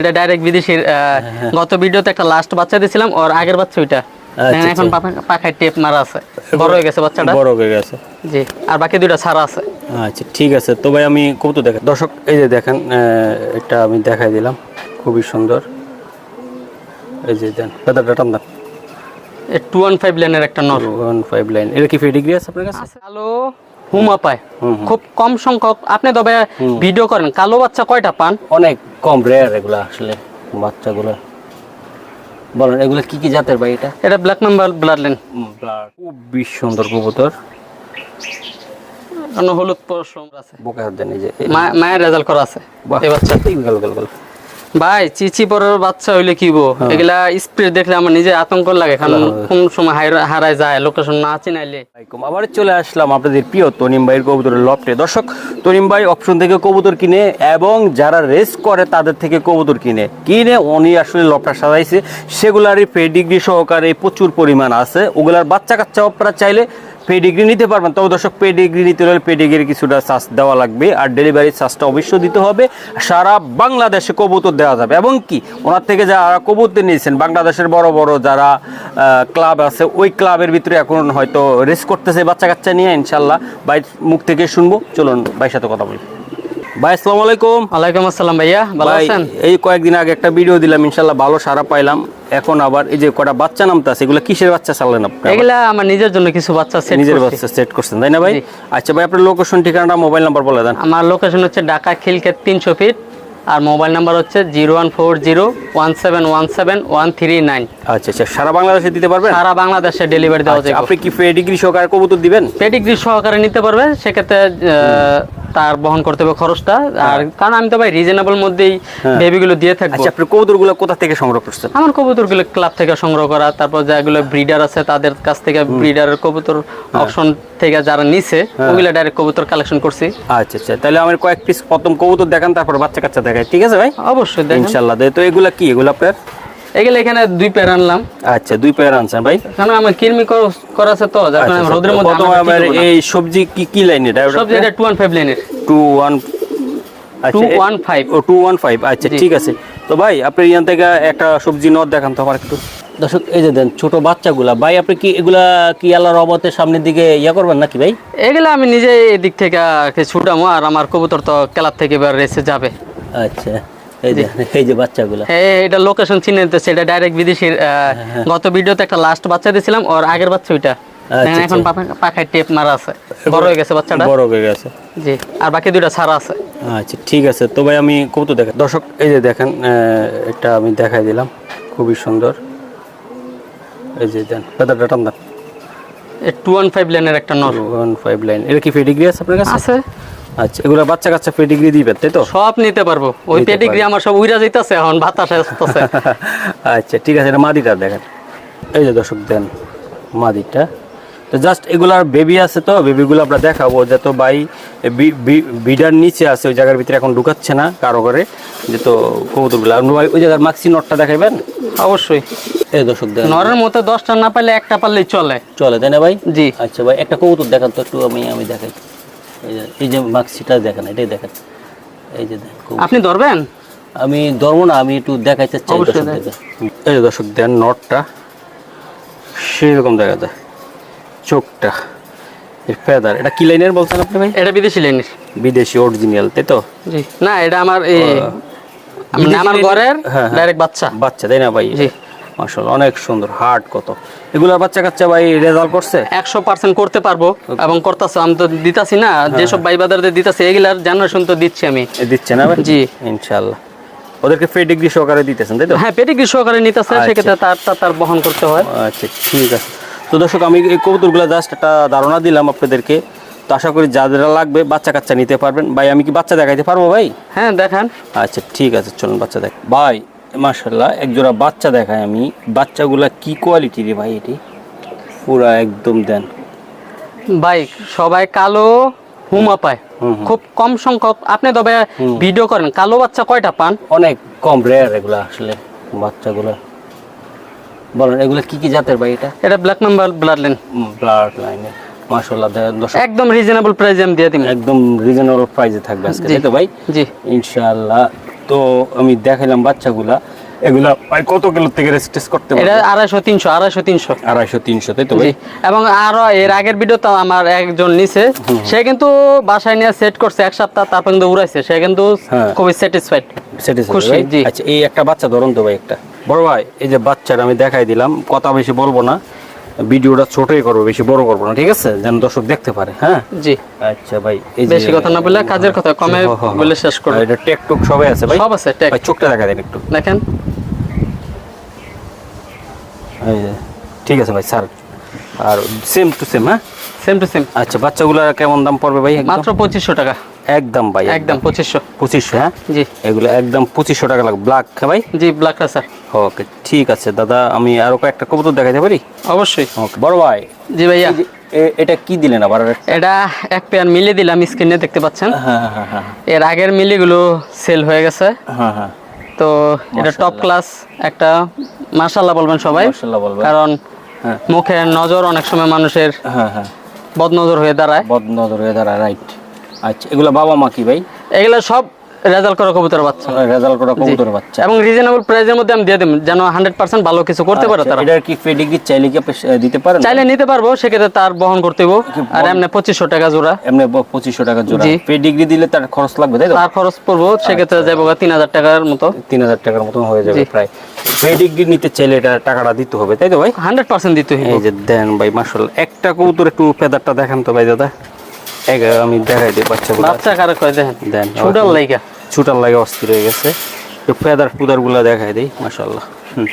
এটা ডাইরেক্ট বিদেশির গত ভিডিওতে একটা লাস্ট বাচ্চা দিয়েছিলাম ওর আগের বাচ্চা ওইটা। এখন পাখায় টেপ মারা আছে। বড় হয়ে গেছে বাচ্চাটা। বড় হয়ে গেছে। জি আর বাকি দুইটা ছাড়া আছে। আচ্ছা ঠিক আছে। তো ভাই আমি কবুতর দেখেন দর্শক এই যে দেখেন এটা আমি দেখাই দিলাম। খুবই সুন্দর। এই যে দেন ফেদারটা টান দেন। টু ওয়ান ফাইভ লাইনের একটা নর। ওয়ান ফাইভ লাইন এটা কি ফেডিগ্রি আছে আপনার কাছে? কালো হুমা পায়। খুব কম সংখ্যক। আপনি তবে ভিডিও করেন কালো বাচ্চা কয়টা পান? অনেক কম রেয়ার এগুলো আসলে বাচ্চাগুলো। বলেন এগুলো কি কি জাতের ভাই এটা? এটা ব্ল্যাক নাম্বার ব্লাড খুব খুবই সুন্দর কবুতর। হলুদ পশম আছে। বোকা দেন এই যে। মায়ের রেজাল্ট করা আছে। এই বাচ্চা। গেল গেল গেল। ভাই চিচি পরের বাচ্চা হইলে কি বো হ্যাঁ। এগুলা স্পিড দেখলে আমার নিজে আতঙ্ক লাগে কারণ কোন সময় হারা- হারায় যায় লোকেশন না চিনাইলে। আবার চলে আসলাম আপনাদের প্রিয় তনিম ভাইয়ের কবুতরের লফটে। দর্শক তনিম ভাই অপশন থেকে কবুতর কিনে এবং যারা রেস করে তাদের থেকে কবুতর কিনে। কিনে উনি আসলে লফটা সাজাইছে। সেগুলারই পেডিগ্রি সহকারে প্রচুর পরিমাণ আছে। ওগুলার বাচ্চা কাচ্চা আপনারা চাইলে পেডিগ্রি নিতে পারবেন। তবে দর্শক, পেডিগ্রি নিতে হলে পেডিগ্রির কিছুটা চার্জ দেওয়া লাগবে আর ডেলিভারি চার্জটা অবশ্যই দিতে হবে। সারা বাংলাদেশে কবুতর দেওয়া যাবে এবং কি? ওনার থেকে যারা কবুতর নিয়েছেন, বাংলাদেশের বড় বড় যারা ক্লাব আছে, ওই ক্লাবের ভিতরে এখন হয়তো রেস করতেছে বাচ্চা কাচ্চা নিয়ে, ইনশাল্লাহ। বাইর মুখ থেকে শুনব। চলুন বাইর সাথে কথা বলি। ভাই আসসালামু আলাইকুম। ওয়ালাইকুম আসসালাম ভাইয়া ভালো আছেন? এই কয়েকদিন আগে একটা ভিডিও দিলাম ইনশাল্লাহ ভালো সারা পাইলাম। এখন আবার এই যে কটা বাচ্চা নামতাছে এগুলো কিসের বাচ্চা চালেন আপনি? এগুলা আমার নিজের জন্য কিছু বাচ্চা সেট নিজের বাচ্চা সেট করছেন তাই না ভাই? আচ্ছা ভাই আপনার লোকেশন ঠিকানাটা মোবাইল নাম্বার বলে দেন। আমার লোকেশন হচ্ছে ঢাকা খিলক্ষেত তিনশো ফিট আর মোবাইল নাম্বার হচ্ছে zero one four zero one seven one seven one three nine. আচ্ছা আচ্ছা সারা বাংলাদেশে দিতে পারবেন? সারা বাংলাদেশে ডেলিভারি দেওয়া যায় আপনি কি পেডিগ্রি সহকারে কবুতর দিবেন? পেডিগ্রি সহকারে নিতে পারবে সেক্ষেত্রে তার বহন করতে হবে খরচটা। আর কারণ আমি তো ভাই রিজনেবল মধ্যেই বেবিগুলো দিয়ে থাকব। আচ্ছা আপনি কবুতরগুলো কোথা থেকে সংগ্রহ করছেন? আমার কবুতরগুলো ক্লাব থেকে সংগ্রহ করা তারপর যেগুলো ব্রিডার আছে তাদের কাছ থেকে ব্রিডারের কবুতর অপশন থেকে যারা নিছে ওগুলো ডাইরেক্ট কবুতর কালেকশন করছি। আচ্ছা আচ্ছা তাহলে আমার কয়েক পিস প্রথম কবুতর দেখান তারপর বাচ্চা কাচ্চা দেখায় ঠিক আছে ভাই? অবশ্যই দে তো এগুলা কি? এগুলো আপনার? এগুলো এখানে দুই পেয়ার আনলাম। আচ্ছা দুই পেয়ার আনছেন ভাই? কারণ আমার কিরমি কর- আছে তো যার কারণে রোদের মধ্যে প্রথমে আমার আমার এই সবজি কি কি লাইন এটা? সব জায়গায় টু ওয়ান ফাইভ লাইনের two one two one five ও টু ওয়ান ফাইভ আচ্ছা ঠিক আছে। তো ভাই আপনি ইয়ান থেকে একটা সবজি নদ দেখান তো আমার একটু। দর্শক এই যে দেন ছোট বাচ্চাগুলা ভাই আপনি কি এগুলা কি আল্লাহ রবতের সামনের দিকে ইয়া করবেন নাকি ভাই? এগুলো আমি নিজে এদিক থেকে ছুটামো আর আমার কবুতর তো ক্লাব থেকে এবার রেসে যাবে। আচ্ছা। এই যে এই যে বাচ্চাগুলা। হ্যাঁ এটা লোকেশন চিনে নিতেছে এটা ডাইরেক্ট বিদেশির গত ভিডিওতে একটা লাস্ট বাচ্চা দিয়েছিলাম ওর আগের বাচ্চা ওইটা। এখন পাখায় টেপ মারা আছে। বড় হয়ে গেছে বাচ্চাটা। বড় হয়ে গেছে। জি আর বাকি দুইটা ছাড়া আছে। আচ্ছা ঠিক আছে। তো ভাই আমি কবুতর দেখেন দর্শক এই যে দেখেন এটা আমি দেখাই দিলাম। খুবই সুন্দর। এই যে দেন ফেদারটা টান দেন। টু ওয়ান ফাইভ লাইনের একটা নর। ওয়ান ফাইভ লাইন এটা কি ফেডিগ্রি আছে আপনার কাছে? আছে। আচ্ছা এগুলো বাচ্চা কাচ্চা ফেডিগ্রি দিবেন তাই তো? সব নিতে পারব। ওই পেডিগ্রি আমার সব উইরা যাইতেছে এখন বাতাসে আসতেছে। আচ্ছা ঠিক আছে এটা মাদিটা দেখেন। এই যে দর্শক দেন মাদিটা। তো জাস্ট এগুলার বেবি আছে তো বেবিগুলো আমরা দেখাবো যে তো ভাই বি- বি- বিডার নিচে আছে ওই জায়গার ভিতরে এখন ঢুকাচ্ছে না কারও করে যে তো কবুতরগুলো আপনি ভাই ওই জায়গার মাক্সি নটটা দেখাইবেন? অবশ্যই। এই দর্শক দেন। নরের মতো দশটা না পাইলে একটা পারলেই চলে। চলে তাই না ভাই? জি। আচ্ছা ভাই একটা কবুতর দেখান তো একটু আমি আমি দেখাই। এই যে দেখেন এটাই দেখেন। এই যে আপনি ধরবেন? আমি ধরবো না আমি একটু দেখাইতে চাই এই যে দর্শক দেন নটটা। সেরকম দেখা যায়। চোখটা ফেদার এটা কি লাইনের বলছেন আপনি ভাই? এটা বিদেশি লাইনের। বিদেশি অরিজিনাল তাই তো? জি। না এটা আমার এই আমার ঘরের হ্যাঁ, হ্যাঁ। ডাইরেক্ট বাচ্চা। বাচ্চা তাই না ভাই? জি। মাশাআল্লাহ অনেক সুন্দর হার্ট কত। এগুলা বাচ্চা কাচ্চা ভাই রেজাল্ট করছে? একশো পার্সেন্ট করতে পারব এবং করতেছে আমি তো দিতাছি না হ্যাঁ, যেসব ভাই বাদারদের দিতাছি এগুলার জেনারেশন তো দিচ্ছি আমি। দিচ্ছে না জি। ইনশাআল্লাহ। ওদেরকে ফে ডিগ্রি সহকারে দিতেছেন তাই তো? হ্যাঁ পেটিগ্রি সহকারে নিতেছে আচ্ছা। সেক্ষেত্রে তার তার তার বহন করতে হয়। আচ্ছা ঠিক আছে। তো দর্শক আমি এই কবুতরগুলো জাস্ট একটা ধারণা দিলাম আপনাদেরকে। তো আশা করি যাদের লাগবে বাচ্চা কাচ্চা নিতে পারবেন। ভাই আমি কি বাচ্চা দেখাইতে পারব ভাই? হ্যাঁ দেখান। আচ্ছা ঠিক আছে চলুন বাচ্চা দেখ ভাই মাশাল্লাহ এক জোড়া বাচ্চা দেখাই আমি। বাচ্চাগুলা কি কোয়ালিটি রে ভাই এটি? পুরা একদম দেন। ভাই সবাই কালো হুমা পায়। খুব কম সংখ্যক আপনি তবে ভিডিও করেন কালো বাচ্চা কয়টা পান? অনেক কম রেয়ার এগুলো আসলে বাচ্চাগুলো। বলেন এগুলো কি কি জাতের ভাই এটা? এটা black number blood line blood লাইনে দর্শক একদম রিজনেবল প্রাইসে আমি দিয়ে দিই একদম রিজনেবল প্রাইসে থাকবে আজকে তাই তো ভাই? জি। ইনশাআল্লাহ তো আমি দেখাইলাম বাচ্চাগুলা। এগুলা ভাই কত কিলো থেকে রেজিস্ট্রেস করতে এটা পারবে? আড়াইশো তিনশো আড়াইশো তিনশো। আড়াইশো তাই তো ভাই? এবং আরও এর আগের ভিডিও তো আমার একজন নিছে। সে কিন্তু বাসায় নিয়ে সেট করছে এক সপ্তাহ তারপর কিন্তু উড়াইছে। সে কিন্তু হ্যাঁ। খুবই স্যাটিসফাইড খুশি, জি। আচ্ছা এই একটা বাচ্চা ধরুন তো ভাই একটা। বড় ভাই এই যে বাচ্চাটা আমি দেখাই দিলাম কথা বেশি বলব না। ভিডিওটা ছোটই করব বেশি বড় করব না ঠিক আছে? যেন দর্শক দেখতে পারে হ্যাঁ? জি। আচ্ছা ভাই এই বেশি কথা না বললে কাজের কথা কমে হ, হ, হ। বলে শেষ করো এটা টেক টুক সবাই আছে ভাই? সব আছে ভাই চোখটা দেখা দেন একটু। দেখেন। ঠিক আছে ভাই স্যার। আর সেম টু সেম হ্যাঁ? সেম টু সেম আচ্ছা বাচ্চাগুলো কেমন দাম পড়বে ভাই মাত্র পঁচিশশো টাকা। একদম ভাই একদম পঁচিশশো। পঁচিশশো হ্যাঁ? জি। এগুলো একদম পঁচিশশো টাকা লাগবে ব্ল্যাক হ্যাঁ ভাই? জি ব্ল্যাক স্যার ওকে ঠিক আছে দাদা আমি আরও কয়েকটা কবুতর দেখাতে পারি? অবশ্যই। ওকে বড় ভাই। জি ভাইয়া। এটা কি দিলেন আবার? এটা এক পেয়ার মিলে দিলাম স্ক্রিনে দেখতে পাচ্ছেন? হ্যাঁ হ্যাঁ হ্যাঁ এর আগের মিলিগুলো সেল হয়ে গেছে। হ্যাঁ হ্যাঁ। তো এটা টপ ক্লাস একটা মার্শাল্লাহ বলবেন সবাই। কারণ। মুখের নজর অনেক সময় মানুষের হ্যাঁ হ্যাঁ। বদনজর হয়ে দাঁড়ায়। বদনজর হয়ে দাঁড়ায় রাইট আচ্ছা এগুলো বাবা মা কি ভাই? এগুলো সব রেজাল্ট করা কবুতর বাচ্চা। রেজাল্ট করা কবুতর বাচ্চা। এবং রিজনেবল প্রাইসের মধ্যে আমি দিয়ে দেব যেন হান্ড্রেড পার্সেন্ট ভালো কিছু করতে পারে আচ্ছা, তারা। এটার কি পেডিগ্রি চাইলে কি আপনি দিতে পারেন? চাইলে নিতে পারব সেক্ষেত্রে তার বহন করতে হইব। আর এমনি পঁচিশশো টাকা জোড়া। এমনি পঁচিশশো টাকা জোড়া। পেডিগ্রি দিলে তার খরচ লাগবে তাই তো? তার খরচ পড়ব সেক্ষেত্রে আচ্ছা। যাব তিন হাজার টাকার মতো। তিন হাজার টাকার মতন হয়ে যাবে প্রায়। পেডিগ্রি নিতে চাইলে এটা টাকাটা দিতে হবে তাই তো ভাই? হান্ড্রেড পার্সেন্ট দিতে হইব। এই যে দেন ভাই মার্শাল একটা কবুতর একটু ফেদারটা দেখান তো ভাই দাদা। আমি দেখাই দিই বাচ্চাগুলো। বাচ্চা কারে কয় দেখেন দেন ছোটার লাইকা ছুটার লাগে অস্থির হয়ে গেছে। একটু ফেদার দেখাই দিই হুম।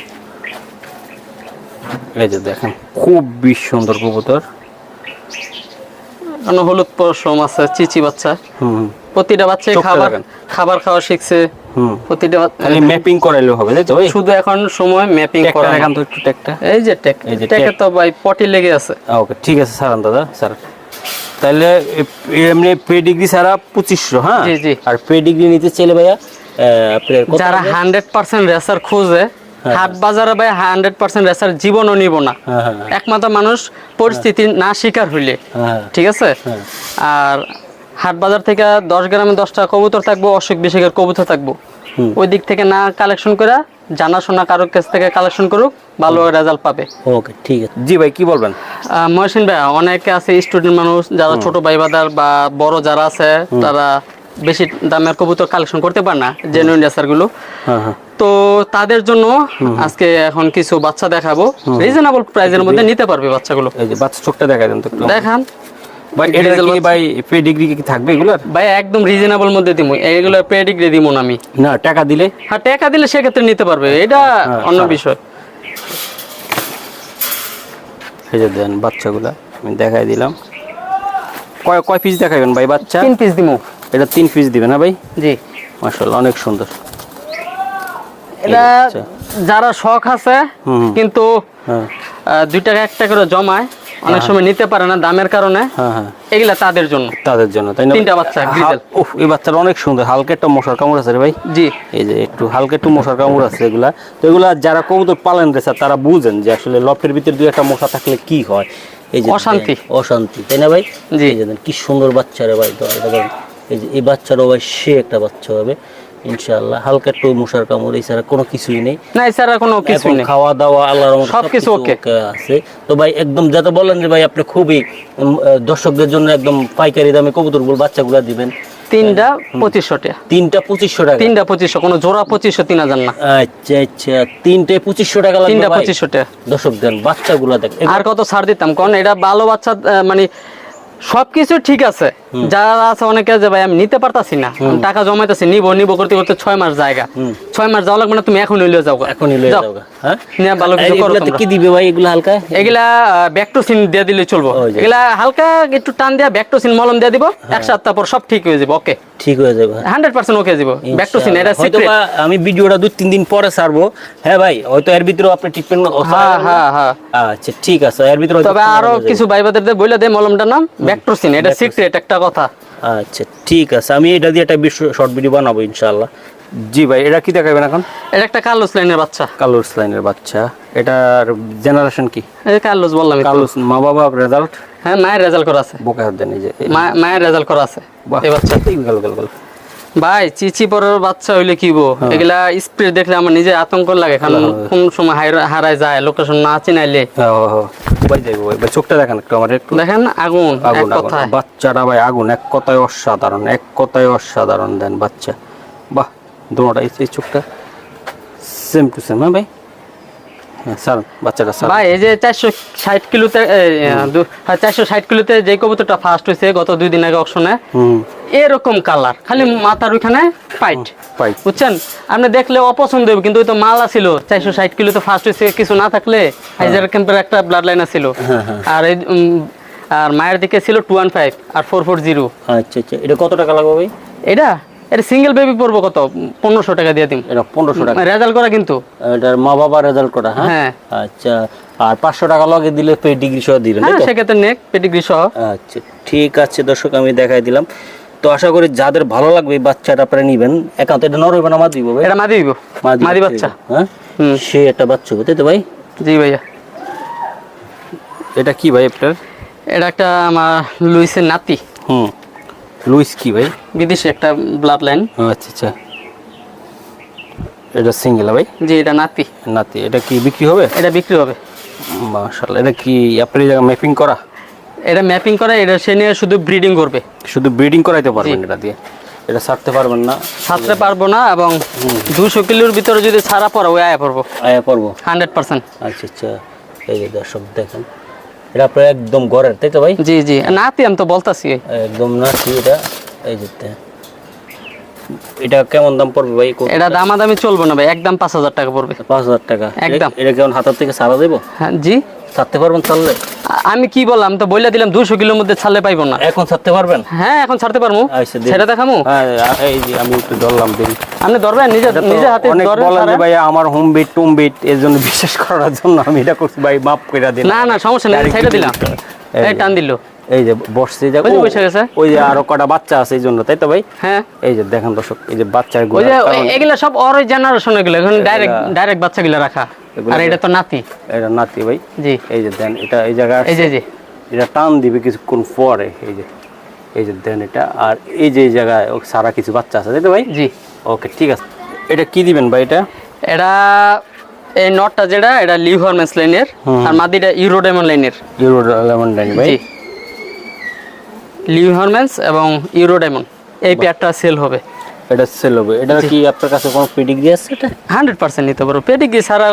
এই যে দেখেন খুবই সুন্দর কবুতর। কারণ হলুদ পশম আছে চিচি বাচ্চা। প্রতিটা বাচ্চাই খাবার খাবার খাওয়া শিখছে। হুম। প্রতিটা বাচ্চা- ম্যাপিং করাইলেও হবে তাই তো? শুধু এখন সময় ম্যাপিং করা দেখান তো একটু এই যে টেক টেকে তো ভাই পটি লেগে আছে। ওকে ঠিক আছে স্যার দাদা স্যার তাহলে এমনি পেডিগ্রি ছাড়া পঁচিশশো হ্যাঁ। আর পেডিগ্রি নিতে চাইলে ভাইয়া আপনার যারা হান্ড্রেড পার্সেন্ট রেসার খুঁজে হাট বাজারে ভাই হান্ড্রেড পার্সেন্ট রেসার জীবনও নিব না। হ্যাঁ হ্যাঁ হ্যাঁ, একমাত্র মানুষ পরিস্থিতি না শিকার হইলে হ্যাঁ ঠিক আছে? হ্যাঁ। আর হাট বাজার থেকে দশ গ্রামে দশটা কবুতর থাকব অসুখ বিসুখের কবুতর থাকব। ওই দিক থেকে না কালেকশন করে জানাশোনা কারোর কাছ থেকে কালেকশন করুক ভালো রেজাল্ট পাবে। ওকে ঠিক আছে। জি ভাই কি বলবেন? মহসিন ভাই অনেকে আছে স্টুডেন্ট মানুষ যারা ছোট ভাই বাদার বা বড় যারা আছে তারা বেশি দামের কবুতর কালেকশন করতে পারে না জেনুইন রেসারগুলো। হ্যাঁ হ্যাঁ। তো তাদের জন্য আজকে এখন কিছু বাচ্চা দেখাবো। রিজনেবল প্রাইজের মধ্যে নিতে পারবে বাচ্চাগুলো। এই যে বাচ্চা চোখটা দেখা দেন তো একটু। দেখান। ভাই এটা কি ভাই পেডিগ্রি কি থাকবে এগুলার? ভাই একদম রিজনেবল মধ্যে দিব এইগুলো পেডিগ্রি দিব না আমি। না টাকা দিলে? হ্যাঁ টাকা দিলে সেক্ষেত্রে নিতে পারবে। এটা অন্য বিষয়। এই যে দেন বাচ্চাগুলা আমি দেখাই দিলাম। কয় কয় পিস দেখাবেন ভাই বাচ্চা? তিন পিস দিব এটা তিন পিস দিবেন না ভাই? জি। মাশাআল্লাহ অনেক সুন্দর। এটা। যারা শখ আছে কিন্তু হ্যাঁ। দুই টাকা এক টাকা করে জমায় অনেক সময় নিতে পারে না দামের কারণে। হ্যাঁ হ্যাঁ। এগুলা তাদের জন্য। তাদের জন্য তাই না? তিনটা বাচ্চা। উফ এই বাচ্চাটা অনেক সুন্দর হালকা একটা মশার কামড় আছে রে ভাই। জি। এই যে একটু হালকা একটু মশার কামড় আছে এগুলা। তো এগুলা যারা কবুতর পালন রেছে তারা বুঝেন যে আসলে লফটের ভিতরে দুই একটা মশা থাকলে কি হয়। এই যে অশান্তি। অশান্তি তাই না ভাই? জি। কি সুন্দর বাচ্চা রে ভাই এই যে এই বাচ্চারও ভাই সে একটা বাচ্চা হবে। ইনশাআল্লাহ। হালকা একটু মশার কামড় এছাড়া কোনো কিছুই নেই। না এছাড়া কোনো কিছু নেই। খাওয়া দাওয়া আল্লাহর রহমতে সবকিছু okay আছে। তো ভাই একদম যে ভাই আপনি খুবই দর্শকদের জন্য একদম পাইকারি দামে কবুতরগুলো বাচ্চাগুলো দিবেন। তিনটা পঁচিশশো টাকা। তিনটা পঁচিশশো টাকা। তিনটা পঁচিশশো কোনো জোড়া পঁচিশশো তিন হাজার না। আচ্ছা আচ্ছা তিনটে পঁচিশশো টাকা তিনটা? পঁচিশশো টাকা। দর্শক দেন বাচ্চাগুলো দেখ আর কত ছাড় দিতাম? কারণ এটা ভালো বাচ্চা মানে সবকিছু ঠিক আছে। যারা আছে অনেকে যে ভাই আমি নিতে পারতাছি না। টাকা জমাইতেছি নিব নিব করতে করতে ছয় মাস জায়গা। ছয় মাস যাওয়া লাগবে না তুমি এখন নিলে যাও এখনই লয়ে যাও। হ্যাঁ? ভালো কিছু করো কি দিবে ভাই এগুলো হালকা? এগুলা ব্যাকটোসিন দিয়ে দিলে চলবো। এগুলা হালকা একটু টান দিয়া ব্যাকটোসিন মলম দিয়ে দিব। এক সপ্তাহ পর সব ঠিক হয়ে যাবে ওকে ঠিক হয়ে যাবে। হান্ড্রেড পার্সেন্ট ওকে যাব। ব্যাকটোসিন এটা সিক্রেট আমি ভিডিওটা দুই তিন দিন পরে ছাড়বো। হ্যাঁ ভাই হয়তো এর ভিতরে আপনি ট্রিটমেন্ট হ্যাঁ হ্যাঁ হ্যাঁ। আচ্ছা ঠিক আছে। এর ভিতরে তবে আরও কিছু ভাইবাদের বইলে দে মলমটার নাম। ব্যাকটোসিন এটা সিক্রেট একটা কথা। আচ্ছা ঠিক আছে। আমি এটা দিয়ে একটা শর্ট ভিডিও বানাবো ইনশাআল্লাহ। জি ভাই এটা কি দেখাবেন এখন? এটা একটা কার্লোস লাইনের বাচ্চা। কালোর লাইনের বাচ্চা। এটার জেনারেশন কি? এই কার্লোস বললাম একটু। কালোস মা বাবা রেজাল্ট হ্যাঁ মায়ের রেজাল্ট করা আছে। বোকা হাত দেন এই যে। মায়ের রেজাল্ট করা আছে। এই বাচ্চা। গেল গেল গেল ভাই চিচি পরের বাচ্চা হইলে কি বো হ্যাঁ। এগুলা স্প্রে দেখলে আমার নিজে আতঙ্ক লাগে কারণ কোন সময় হারায় যায় লোকেশন না চিনাইলে। ভাই চোখটা দেখান একটু আমার একটু। দেখেন আগুন আগুন আগুন। বাচ্চাটা ভাই আগুন এক কথায় অসাধারণ এক কথায় অসাধারণ দেন বাচ্চা। বাহ দুটা এই চোখটা সেম টু সেম হ্যাঁ ভাই? স্যার বাচ্চাটা স্যার। ভাই এই যে চারশো ষাট কিলোতে হ্যাঁ, চারশো ষাট কিলোতে যে কবুতরটা ফার্স্ট হয়েছে গত দুই দিন আগে অপশনে এরকম কালার খালি মাথার ওইখানে পাইট বুঝছেন? আপনি দেখলে অপছন্দ হবে কিন্তু ওই তো মালা ছিল চারশো ষাট কিলো কিলোতে ফার্স্ট হয়েছে কিছু না থাকলে হাইজার ক্যাম্পের একটা ব্লাড লাইন ছিল। হ্যাঁ, হ্যাঁ। আর এই আর মায়ের দিকে ছিল টু ওয়ান ফাইভ আর ফোর ফোর জিরো আচ্ছা আচ্ছা। এটা কত টাকা লাগবে ভাই? এটা এটা সিঙ্গেল বেবি পড়ব কত? পনেরোশো টাকা দিয়ে দিন এটা পনেরোশো টাকা। রেজাল্ট করা কিন্তু? এটার মা বাবা রেজাল্ট করা হ্যাঁ? হ্যাঁ। আচ্ছা আর পাঁচশো টাকা লগে দিলে পে ডিগ্রি সহ দিলেন হ্যাঁ? সেক্ষেত্রে নেক পেটিগ্রি সহ। আচ্ছা ঠিক আছে দর্শক আমি দেখাই দিলাম। তো আশা করি যাদের ভালো লাগবে এই বাচ্চাটা আপনারা নিবেন। একান্ত এটা নর হইবে না মাদি হবে এটা মাদি দিব মাদি বাচ্চা। হ্যাঁ? সে একটা বাচ্চা হবে তাই তো ভাই? জি ভাইয়া। এটা কি ভাই আপনার? এটা একটা আমার লুইসের নাতি। হুম। লুইস কি ভাই? বিদেশি একটা ব্লাড লাইন আচ্ছা আচ্ছা। এটা সিঙ্গেল ভাই? জি এটা নাতি। নাতি এটা কি বিক্রি হবে? এটা বিক্রি হবে। মাশাআল্লাহ এটা কি আপনার জায়গা ম্যাপিং করা? এটা ম্যাপিং করে এটা সে নিয়ে শুধু ব্রিডিং করবে। শুধু ব্রিডিং করাইতে পারবেন এটা দিয়ে? এটা ছাড়তে পারবেন না? ছাড়তে পারব না এবং দুশো কিলোর ভিতরে যদি ছাড়া পড়ে ওই আয়া পড়ব। আয়া পড়ব? হান্ড্রেড পার্সেন্ট আচ্ছা আচ্ছা। এই যে দর্শক দেখেন এটা আপনার একদম ঘরের তাই তো ভাই? জি জি। নাতি আমি তো বলতাছি। একদম না এটা? এই যেতে এটা কেমন দাম পড়বে ভাই? এটা দামাদামি চলবে না ভাই একদম পাঁচ হাজার টাকা পড়বে। পাঁচ হাজার টাকা। একদম। এটা- কেমন হাতের থেকে সারা দেবো? হ্যাঁ জি। ছাড়তে পারবেন আ- আমি কি বললাম? তো বইলা দিলাম দুশো কিলোর মধ্যে ছাড়লে পাইবো না। এখন ছাড়তে পারবেন? হ্যাঁ এখন ছাড়তে পারব। আচ্ছা, সেটা দেখামু? হ্যাঁ এই যে আমি একটু ধরলাম দিন। আপনি ধরবেন নিজে এটা তো নিজে হাতে অনেক বলেন যে ভাই আমার হোম বিট টুম বিট এর জন্য বিশেষ করার জন্য আমি এটা করছি। ভাই মাফ করে দিন। না না সমস্যা নেই Direct দিলাম। এই টান দিল। এই যে বসছে যে ওই যে বসে গেছে। ওই যে আরও কটা বাচ্চা আছে এই জন্য তাই তো ভাই? হ্যাঁ। এই যে দেখেন দর্শক এই যে বাচ্চার যে গুলো এগুলা সব অর জেনারেশন এগুলো এখন ডাইরেক্ট ডাইরেক্ট বাচ্চাগুলো রাখা। এগুলো আর এটা তো নাতি। এটা নাতি ভাই। জি। এই যে দেন এটা এই জায়গায় এই যে জি। এটা টান দিবে কিছুক্ষণ পরে এই যে। এই যে দেন এটা। আর এই যে এই জায়গায় ও সারা কিছু বাচ্চা আছে তাই তো ভাই? জি। ওকে ঠিক আছে। এটা কি দিবেন ভাই এটা? এটা এই নটটা যেটা এটা লিভ হরমেন্স লাইনের আর মাদিটা ইউরোডেমন লাইনের। ইউরো লেমন ডাইন ভাই লিভ হরমেন্স এবং ইউরোডেমন। এই পেয়ারটা সেল হবে। এটা সেল হবে। এটা কি আপনার কাছে কোনো পেডিগ্রি আছে? এটা হান্ড্রেড পার্সেন্ট নিতে পারব। পেডিগ্রি সারা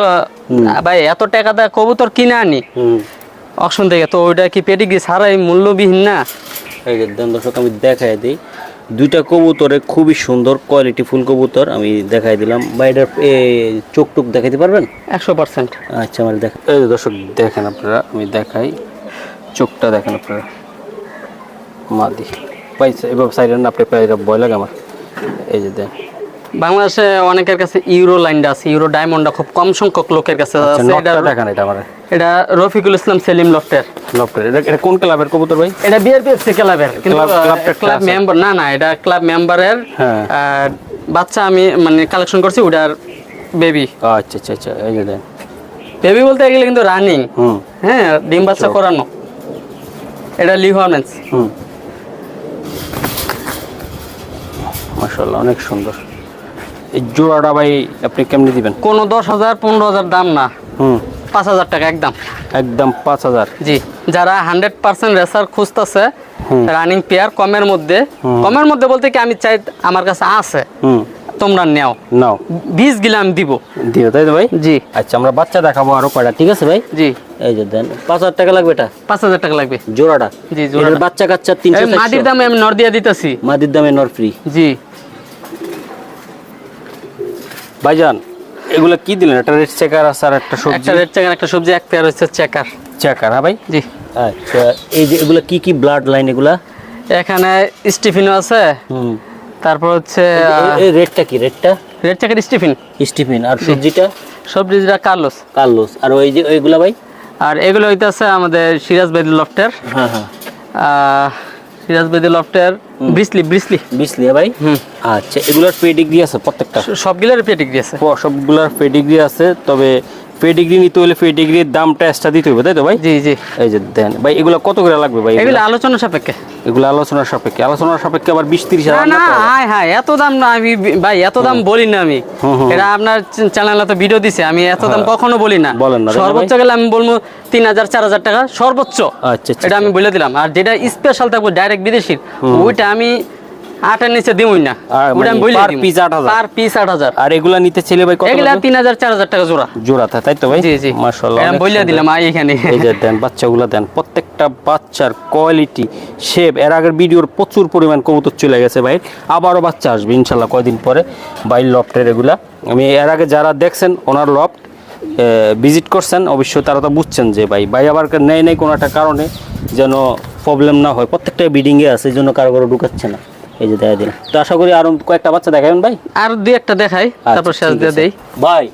ভাই এত টাকা দেয় কবুতর কিনে আনি? অকশন থেকে। তো ওইটা কি পেডিগ্রি সারাই মূল্যবিহীন না? এই যে দর্শক আমি দেখাই দিই। দুইটা কবুতরে খুবই সুন্দর কোয়ালিটি ফুল কবুতর আমি দেখাই দিলাম। বা এটার চোখ টুক দেখাইতে পারবেন? একশো পার্সেন্ট আচ্ছা আমার দেখ এই দর্শক দেখেন আপনারা আমি দেখাই। চোখটা দেখেন আপনারা। মাদি। ভাই এবার সাইডেন আপনি প্রায় ভয় লাগে আমার। এই যে দেন বাংলাদেশে অনেকের কাছে ইউরো লাইনটা আছে ইউরো ডায়মন্ডটা খুব কম সংখ্যক লোকের কাছে আচ্ছা আছে। এটা দেখেন এটা আমার। এটা রফিকুল ইসলাম সেলিম লফটের। লফটের। এটা কোন ক্লাবের কবুতর ভাই? এটা বিআরপিএফসি ক্লাবের কিন্তু ক্লাব মেম্বার না না এটা ক্লাব মেম্বারের হ্যাঁ। বাচ্চা আমি মানে কালেকশন করছি ওটার বেবি আচ্ছা আচ্ছা আচ্ছা এই যে বেবি বলতে গেলে কিন্তু রানিং হ্যাঁ ডিম বাচ্চা করানো। এটা লিভারমেন্স হুম। মাশাআল্লাহ অনেক সুন্দর। এই জোড়াটা ভাই আপনি কেমনি দিবেন? কোনো দশ হাজার পনেরো হাজার দাম না। হুম। পাঁচ হাজার টাকা একদম। একদম পাঁচ হাজার। জি যারা হান্ড্রেড পার্সেন্ট রেসার খুঁজতেছে রানিং পেয়ার কমের মধ্যে কমের মধ্যে বলতে কি আমি চাই আমার কাছে আছে। হুম। তোমরা নেও। নাও। বীজ গিলা আমি দিব। দিও তাই তো ভাই? জি। আচ্ছা আমরা বাচ্চা দেখাবো আরও কয়টা ঠিক আছে ভাই? জি। এই যে দেন পাঁচ হাজার টাকা লাগবে এটা? পাঁচ হাজার টাকা লাগবে। জোড়াটা? জি, জোড়াটা। বাচ্চা কাচ্চা তিনশো মাটির দামে আমি নর দিয়ে দিতেছি। মাদির দামে নর ফ্রি জি। ভাইজান এগুলা কি দিলেন? একটা রেড চেকার আছে আর একটা সবজি? একটা রেড চেকার একটা সবজি এক পেয়ার হচ্ছে চেকার। চেকার হ্যাঁ ভাই? জি। আচ্ছা এই যে এগুলা কি কি ব্লাড লাইন এগুলা? এখানে স্টিফিনও আছে হুম। তারপর হচ্ছে এই- রেডটা কি? রেডটা? Red checker Stephen. স্টিফিন আর সবজিটা? সবজিটা কার্লোস। কার্লোস আর ওই যে ওইগুলা ভাই? আর এগুলো হইতেছে আমাদের সিরাজ বেদি লফটের। হ্যাঁ হ্যাঁ। সিরাজ বেদি লফটের ব্রিসলি ব্রিসলি ব্রিসলি ভাই? আচ্ছা এগুলার পেডিগ্রি আছে প্রত্যেকটা? সবগুলোর পেডিগ্রি আছে। সবগুলোর সবগুলার পেডিগ্রি আছে তবে ফেডিগ্রি নিতে হলে ফেডিগ্রির দামটা এক্সট্রা দিতে হবে তাই তো ভাই? জি জি। এই যে দেন ভাই এগুলো কত করে লাগবে ভাই? এগুলো আলোচনা সাপেক্ষে। এগুলো আলোচনার সাপেক্ষে আলোচনার সাপেক্ষে আবার বিশ তিরিশ হাজার না? হাই হাই এত দাম না আমি ভাই এত দাম বলি না আমি। এটা আপনার চ্যানেলে তো ভিডিও দিছে আমি এত দাম কখনো বলি না। বলেন না, সর্বোচ্চ গেলে আমি বলব তিন হাজার চার হাজার টাকা সর্বোচ্চ। আচ্ছা, আচ্ছা, এটা আমি বলে দিলাম। আর যেটা স্পেশাল থাকবে ডাইরেক্ট বিদেশির ওইটা আমি আটের নিচে দিবই না। আর ওইটা আমি মানে বলে 8,000 পার পিস আট হাজার। আর এগুলা নিতে ছেলে ভাই কত এগুলা লাগবে? তিন হাজার চার হাজার টাকা জোড়া। জোড়াতে তাই তো ভাই? জি জি। মাশাআল্লাহ আমি বলে দিলাম আ, এইখানে এই যে দেন বাচ্চাগুলো দেন প্রত্যেকটা বাচ্চার কোয়ালিটি শেপ এর আগের ভিডিওর প্রচুর পরিমাণ কবুতর চলে গেছে ভাই। আবারও বাচ্চা আসবে ইনশাল্লাহ কয়দিন পরে। বাইর লফটের এগুলা। আমি এর আগে যারা দেখছেন ওনার লফট ভিজিট করছেন অবশ্যই তারা তো বুঝছেন যে ভাই ভাই আবার নেই নেই কোনো একটা কারণে যেন প্রবলেম না হয়। প্রত্যেকটা বিডিংয়ে আছে এই জন্য কারও কারও ঢুকাচ্ছে না। এই যে দেখা দিলাম। তো আশা করি আরও কয়েকটা বাচ্চা দেখাবেন ভাই? আর দুই একটা দেখাই তারপর আচ্ছা, শেষ দিয়ে দেই। ভাই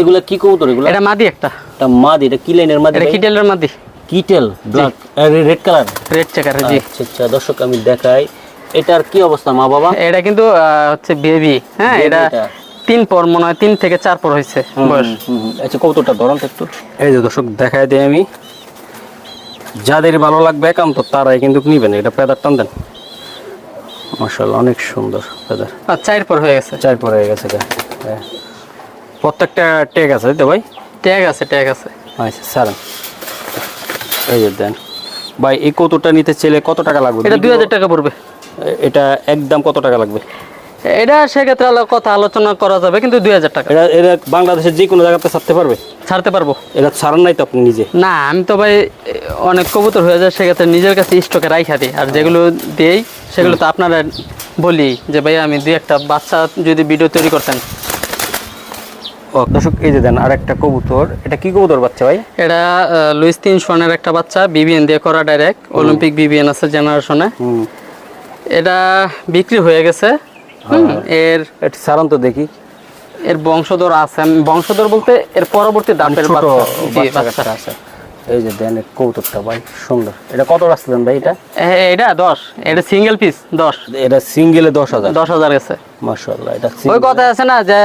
এগুলা কি কবুতর এগুলা? এটা মাদি একটা। এটা মাদি এটা কি লাইনের মাদি এটা কিটেলের মাদি। কিটেল black red colour red checker জি। আচ্ছা আচ্ছা দর্শক আমি দেখাই। এটার কি অবস্থা মা বাবা? এটা কিন্তু আহ, হচ্ছে বেবি হ্যাঁ এটা। তিন পর মনে হয় তিন থেকে চার পর হয়েছে বয়স। আচ্ছা কৌতুকটা ধরুন একটু। এই যে দর্শক দেখাই দিই আমি। যাদের ভালো লাগবে একান্ত তারাই কিন্তু নিবেন। এটা পেদার টান দেন। মার্শাল অনেক সুন্দর পেদার আর চার পর হয়ে গেছে। চার পর হয়ে গেছে হ্যাঁ। প্রত্যেকটা ট্যাগ আছে তো ভাই? ট্যাগ আছে ট্যাগ আছে। আচ্ছা স্যার এই যে দেন। ভাই এই কতটা নিতে চাইলে কত টাকা লাগবে? এটা দুই হাজার টাকা পড়বে। এটা একদম কত টাকা লাগবে? এটা সেক্ষেত্রে আলো- কথা আলোচনা করা যাবে কিন্তু দুই হাজার টাকা। এটা এটা বাংলাদেশের যে কোনো জায়গাতে ছাড়তে পারবে? ছাড়তে পারব। এটা ছাড়ান নাই তো আপনি নিজে? না আমি তো ভাই অনেক কবুতর হয়ে যায় সেক্ষেত্রে নিজের কাছে স্টকে রাইখা দিই। আর যেগুলো দেই সেগুলো তো আপনারা বলি যে ভাই আমি দুই একটা বাচ্চা যদি ভিডিও তৈরি করতেন। ও দর্শক এই যে দেন আর একটা কবুতর। এটা কি কবুতর বাচ্চা ভাই? এটা লুইস তিন সনের একটা বাচ্চা বিবিএন দিয়ে করা ডাইরেক্ট অলিম্পিক বিবিএন আছে জেনারেশনে এটা বিক্রি হয়ে গেছে। এর এটা তো দেখি। এর বংশধর আছে। বংশধর বলতে এর পরবর্তী দাঁতের কাচ্চা আছে। এই যে দেন কবুতরটা ভাই সুন্দর। এটা কত রাখছিলেন ভাই এটা? এটা দশ। এটা সিঙ্গেল পিস দশ। এটা সিঙ্গেলে দশ হাজার। দশ হাজার গেছে। মার্শাল্লাহ এটা ওই কথা আছে না যে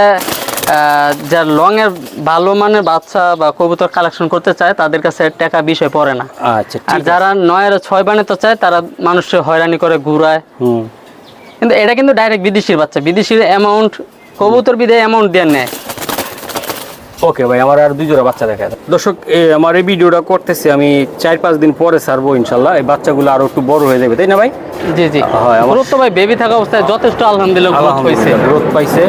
যার লং এর ভালো মানের বাচ্চা বা কবুতর কালেকশন করতে চায় তাদের কাছে টাকা বিষয় পড়ে না। আচ্ছা আর যারা নয়ের ছয় বানাতে চায় তারা মানুষকে হয়রানি করে ঘুরায়। হুম। কিন্তু এটা কিন্তু ডাইরেক্ট বিদেশির বাচ্চা। বিদেশির অ্যামাউন্ট কবুতর বিদে অ্যামাউন্ট দেন নেয় ওকে ভাই আমার আর দুই জোড়া বাচ্চা দেখা যায় দর্শক আমার এই ভিডিওটা করতেছি আমি চার পাঁচ দিন পরে ছাড়বো ইনশাল্লাহ। এই বাচ্চাগুলো আরও একটু বড় হয়ে যাবে তাই না ভাই? জি জি। হয়, আমার- তো ভাই বেবি থাকা অবস্থায় যথেষ্ট আলহামদুলিল্লাহ গ্রোথ গ্রোথ পাইছে।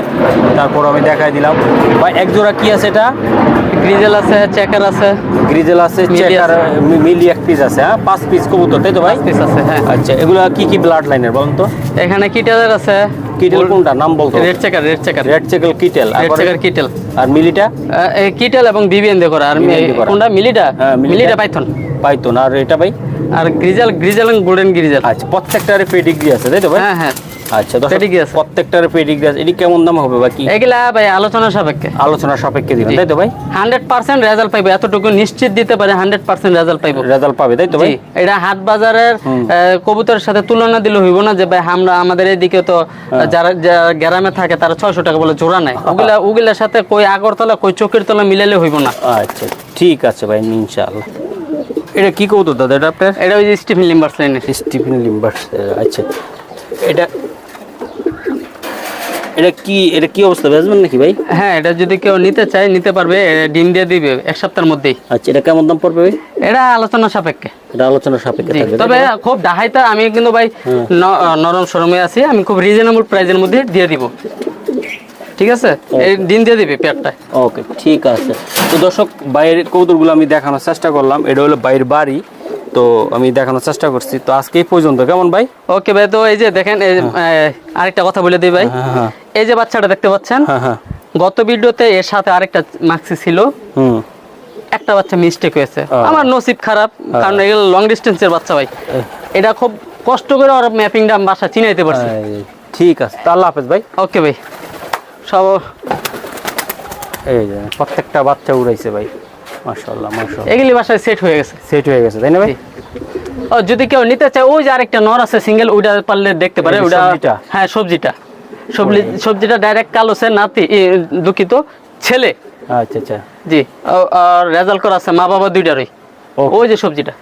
তারপর আমি দেখাই দিলাম। ভাই এক জোড়া কি আছে এটা? গ্রিজেল আছে চেকার আছে। গ্রিজেল আছে চেকার মিলি এক পিস আছে হ্যাঁ? পাঁচ পিস কবুতর তাই তো ভাই? পিস আছে হ্যাঁ। আচ্ছা এগুলা কি কি ব্লাড লাইনের বলুন তো? এখানে কিটেলের আছে। কিটেল কোনটা? নাম বলতো। Red checker red checker red shekel কিটেল রেড চেকার কিটেল আর মিলিটা? কিটেল এবং বিবিএন করা আর কোনটা? মিলিটা? হ্যাঁ, মিলিটা। পাইথন পাইথন আর এটা ভাই? আর গ্রিজেল গ্রিজেল গোল্ডেন গ্রিজেল আচ্ছা প্রত্যেকটার পেডিগ্রি আছে তাই তো ভাই? হ্যাঁ হ্যাঁ। আচ্ছা আছে। প্রত্যেকটার পেডিগ্রি আছে। এটি কেমন দাম হবে বা কি? এগুলা ভাই আলোচনা সাপেক্ষে। আলোচনা সাপেক্ষে দিবেন তাই তো ভাই? হান্ড্রেড পার্সেন্ট রেজাল্ট পাইবো এতটুকু নিশ্চিত দিতে পারে হান্ড্রেড পার্সেন্ট রেজাল্ট পাইবো। রেজাল্ট পাবে তাই তো ভাই? এটা হাট বাজারের কবুতরের সাথে তুলনা দিলে হইব না যে ভাই আমরা আমাদের এদিকে তো হ্যাঁ। যারা যারা গ্রামে থাকে তারা ছয়শো টাকা বলে জোড়া নেয়। ওগুলা ওগুলার সাথে কই আগরতলা কই চোখের তলা মিলালে হইব না। আচ্ছা ঠিক আছে ভাই ইনশাআল্লাহ। এটা কি কৌতো দাদা এটা আপনার? এটা ওই যে স্টিফেন লিম্বার্স লাইনের স্টিফেন লিম্বার্স আচ্ছা। এটা এটা কি এটা কি অবস্থা বেচবেন নাকি ভাই? হ্যাঁ এটা যদি কেউ নিতে চায় নিতে পারবে ডিম দিয়ে দিবে এক সপ্তাহের মধ্যেই। আচ্ছা এটা কেমন দাম পড়বে ভাই? এটা আলোচনা সাপেক্ষে। এটা আলোচনা সাপেক্ষে থাকবে তবে খুব ডাহাইতা আমি কিন্তু ভাই নরম সরমে আছি আমি খুব রিজনেবল প্রাইজের মধ্যে দিয়ে দিব। ঠিক আছে? ডিম দিয়ে দিবি পেটটায়। ওকে ঠিক আছে। তো দর্শক বাইরের কৌতুকগুলো আমি দেখানোর চেষ্টা করলাম এটা হলো বাইরের বাড়ি। তো আমি দেখানোর চেষ্টা করছি। তো আজকে এই পর্যন্ত কেমন ভাই? ওকে ভাই তো এই যে দেখেন এই, এ, আরেকটা কথা বলে দিই ভাই। হ্যাঁ হ্যাঁ। এই যে বাচ্চাটা দেখতে পাচ্ছেন হ্যাঁ হ্যাঁ। গত ভিডিওতে এর সাথে আরেকটা মাক্সি ছিল। একটা বাচ্চা মিস্টেক হয়েছে। আমার নসিব খারাপ কারণ এগুলো লং ডিস্টেন্সের বাচ্চা ভাই। এটা খুব কষ্ট করে ওর ম্যাপিংটা আমি বাসা চিনাইতে পারছি। ঠিক আছে তা আল্লাহ হাফেজ ভাই। ওকে ভাই। সব এই যে প্রত্যেকটা বাচ্চা উড়াইছে ভাই। মাশাআল্লাহ মাশাআল্লাহ। এগুলি বাসায় সেট হয়ে গেছে। সেট হয়ে গেছে তাই না ভাই? ও যদি কেউ নিতে চায় ওই যে আরেকটা নর আছে সিঙ্গেল ওইটা পারলে দেখতে পারে ওইটা হ্যাঁ সবজিটা। সবজি সবজিটা ডাইরেক্ট কালো সে নাতি দুঃখিত ছেলে। আচ্ছা আচ্ছা। জি। আর রেজাল্ট করা আছে মা বাবা দুইটারই. ওই যে সবজিটা।